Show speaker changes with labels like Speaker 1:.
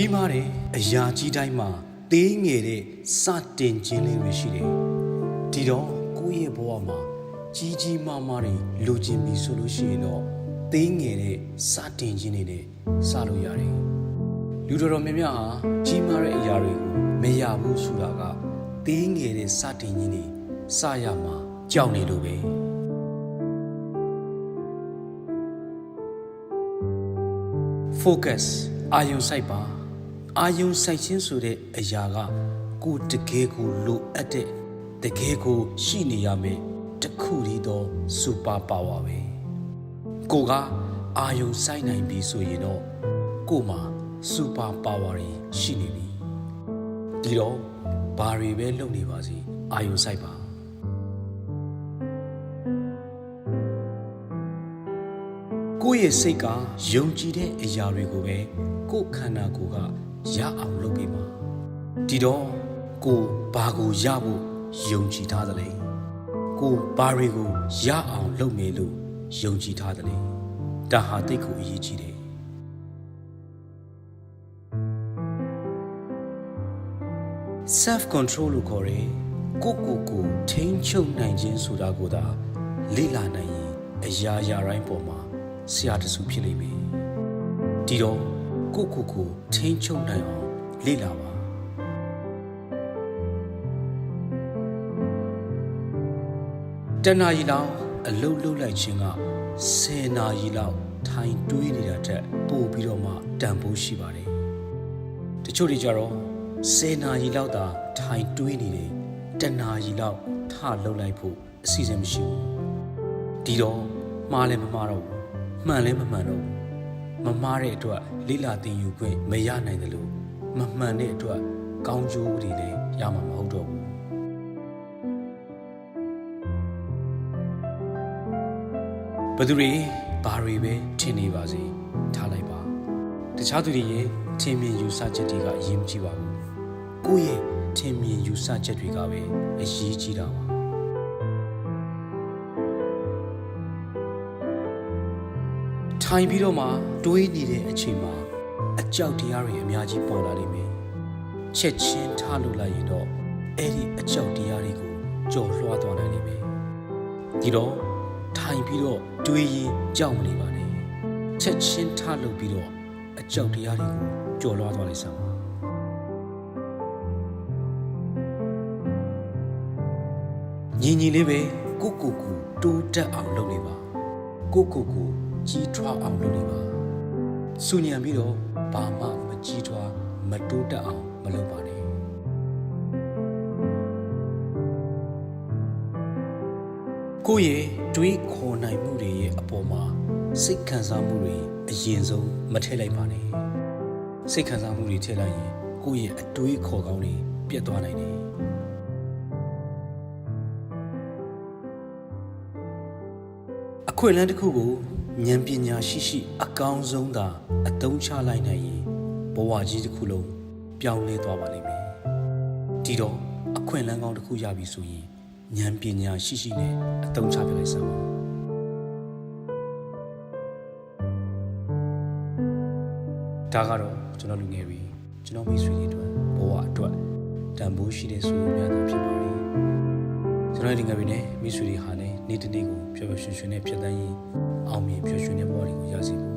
Speaker 1: ကြီးမားတဲ့အရာကြီးတိုင်းမှာသေးငယ်တဲ့စတင်ခြင်းလေးတွေရှိတယ်ဒီတော့ကိုယ့်ရဲ့ဘဝမှာကြီးကြီးမားမားတွေလိုချင်ပြီဆိုလို့ရှိရင်တော့သေးငယ်တဲ့စတင်ခြင်းတွေနဲ့စလို့ရတယ်လူတော်တော်များများဟာကြီးမားတဲ့အရာတွေကိုမရဘူးဆိုတာကသေးငယ်တဲ့စတင်ခြင်းတွေစရမှာကြောက်နေလို့ပဲ focus အာယုံစိုက်ပါ အာယုံစိုက်ခြင်းဆိုတဲ့အရာကကိုယ်တကယ်ကိုလိုအပ်တဲ့တကယ်ကိုရှိနေရမယ်တခုတည်းသော super power ပဲကိုကအာယုံစိုက်နိုင်ပြီဆိုရင်တော့ကို့မှာ super power တွေရှိနေပြီဒီတော့ဘာတွေပဲလုပ်နေပါစေအာယုံစိုက်ပါကိုယ့်ရဲ့စိတ်ကယုံကြည်တဲ့အရာတွေကိုပဲကိုယ်ခန္ဓာကိုယ်က ရအောင်လုပ်ပေးမှာဒီတော့ကိုယ်ဘာကိုရဖို့ယုံကြည်ထားသလဲကိုယ်ဘာတွေကိုရအောင်လုပ်မယ်လို့ယုံကြည်ထားသလဲဒါဟာတိတ်ကိုအရေးကြီးတယ် self control လို့ခေါ်တယ်ကိုယ့်ကိုယ်ကိုထိန်းချုပ်နိုင်ခြင်းဆိုတာကိုသာလေ့လာနိုင်ရင်အရာရာတိုင်းပေါ်မှာဆရာတစုဖြစ်လိမ့်မယ်ဒီတော့ ကိုယ့်ကိုယ်ကိုထိန်းချုပ်နိုင်အောင်လေ့လာပါတဏှာကြီးလောက်အလုတ်လုတ်လိုက်ခြင်းက10နာရီလောက်ထိုင်တွေးနေတာတက်ပို့ပြီးတော့မှတန်ဖိုးရှိပါတယ်တချို့တွေကြတော့10နာရီလောက်သာထိုင်တွေးနေတယ်တဏှာကြီးလောက်ထလှုပ်လိုက်ဖို့အစီအစဉ်မရှိဘူးဒီတော့မှားလည်းမမှားတော့ဘူးမှန်လည်းမမှန်တော့ဘူး မမှားတဲ့အတွက်လိလာတင်ယူခွင့်မရနိုင်တယ်လို့မမှန်တဲ့အတွက်ကောင်းကျိုးတွေလည်းရမှာမဟုတ်တော့ဘူးဘယ်သူတွေဘာတွေပဲထင်နေပါစေထားလိုက်ပါတခြားသူတွေရဲ့ထင်မြင်ယူဆချက်တွေကအရေးမကြီးပါဘူးကိုယ့်ရဲ့ထင်မြင်ယူဆချက်တွေကပဲအရေးကြီးတာပါ ထိုင်ပြီးတော့မှတွေးနေတဲ့အချိန်မှာအကြောက်တရားတွေအများကြီးပေါ်လာလိမ့်မယ်ချက်ချင်းထားလို့လိုက်ရင်တော့အဲ့ဒီအကြောက်တရားတွေကိုကြော်လွှားသွားနိုင်လိမ့်မယ်ဒီတော့ထိုင်ပြီးတော့တွေးရင်ကြောက်မနေပါနဲ့ချက်ချင်းထားလို့ပြီးတော့အကြောက်တရားတွေကိုကြော်လွှားသွားလိုက်စမ်းပါညီညီလေးပဲကိုကိုကိုတိုးတက်အောင်လုပ်နေပါကိုကိုကို ကြီးထွားအောင်လုပ်နေပါစူညံပြီးတော့ဘာမှမကြီးထွားမတိုးတက်အောင်မလုပ်ပါနဲ့ကိုယ့်ရဲ့တွေးခေါ်နိုင်မှုတွေရဲ့အပေါ်မှာစိတ်ခံစားမှုတွေအရင်ဆုံးမထည့်လိုက်ပါနဲ့စိတ်ခံစားမှုတွေထည့်လိုက်ရင်ကိုယ့်ရဲ့အတွေးခေါ်ကောင်းတွေပြတ်သွားနိုင်တယ်အခွင့်အလမ်းတစ်ခုကို ဉာဏ်ပညာရှိရှိ အကောင်းဆုံးသာအသုံးချလိုက်နိုင်ရင်ဘဝကြီးတစ်ခုလုံးပြောင်းလဲသွားပါလိမ့်မယ်ဒီတော့အခွင့်အလမ်းကောင်းတစ်ခုရပြီဆိုရင်ဉာဏ်ပညာရှိရှိနဲ့အသုံးချပြလိုက်စမ်းပါဒါကတော့ကျွန်တော်လူငယ်တွေကျွန်တော်မိတ်ဆွေတွေအတွက်ဘဝအတွက်တန်ဖိုးရှိတဲ့ဆွေမျိုးများသာဖြစ်ပါလိမ့်ကျွန်တော်ဒီငယ်တွေနဲ့မိတ်ဆွေတွေဟာလည်းနေ့တစ်နေ့ကိုပျော်ပျော်ရွှင်ရွှင်နဲ့ဖြတ်သန်းရင်း အောင်မြင်ပျော်ရွှင်တဲ့ဘဝတွေကိုရရှိဖို့